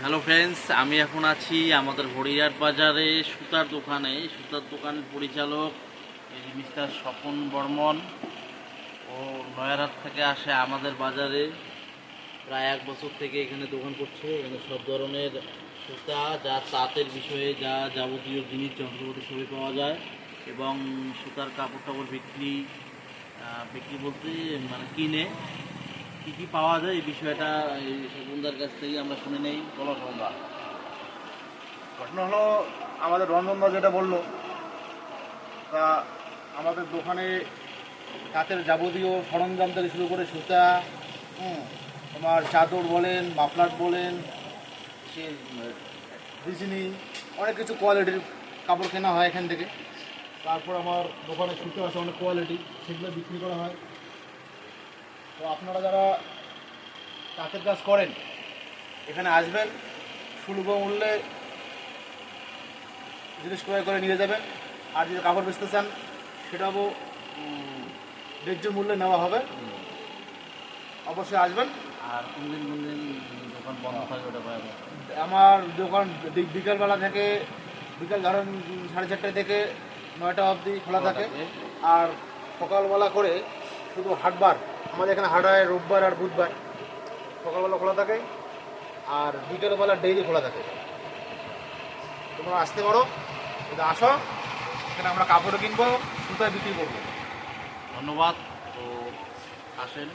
Hello friends আমি এখন আছি আমাদের হরিয়ার বাজারে সুতার দোকানে। সুতার দোকানের পরিচালক মিস্টার স্বপন বর্মন। ও নয়ারহাট থেকে আসে আমাদের বাজারে। প্রায় এক বছর থেকে এখানে দোকান করছে। এখানে সব ধরনের সুতা, যা তাঁতের বিষয়ে যা যাবতীয় জিনিস, যন্ত্রপাতি সবই পাওয়া যায়। এবং সুতার কাপড় টাপড় বিক্রি বিক্রি বলতে মানে কিনে। কি কি পাওয়া যায় এই বিষয়টা এই স্বপনদার কাছ থেকে আমরা শুনে নেই। বলো সন্ধ্যা ঘটনা হলো, আমাদের রঞ্জনদা যেটা বলল, তা আমাদের দোকানে তাঁতের যাবতীয় সরঞ্জাম থেকে শুরু করে সুতা তোমার চাদর বলেন, মাফলার বলেন, সে ডিজনি অনেক কিছু কোয়ালিটির কাপড় কেনা হয় এখান থেকে। তারপর আমার দোকানে সুতো আছে, অনেক কোয়ালিটি, সেগুলো বিক্রি করা হয়। তো আপনারা যারা তাঁতের কাজ করেন এখানে আসবেন সুলভ মূল্যে জিনিস ক্রয় করে নিয়ে যাবেন। আর যদি কাপড় বেচতে চান সেটাও ন্যায্য মূল্যে নেওয়া হবে। অবশ্যই আসবেন। আর কোন দিন কোন দিন দোকান বন্ধ থাকে ওটা আমার দোকান বিকালবেলা থেকে বিকাল ধরেন সাড়ে চারটে থেকে নয়টা অবধি খোলা থাকে। আর সকালবেলা করে শুধু হাটবার আমাদের এখানে হাটায় রোববার আর বুধবার। সকালবেলা খোলা থাকে আর বিকেলবেলা ডেইলি খোলা থাকে। তোমরা আসতে পারো, যদি আসো এখানে আমরা কাপড়ও কিনবো, সুতায় বিক্রি করব। ধন্যবাদ, তো আসেন।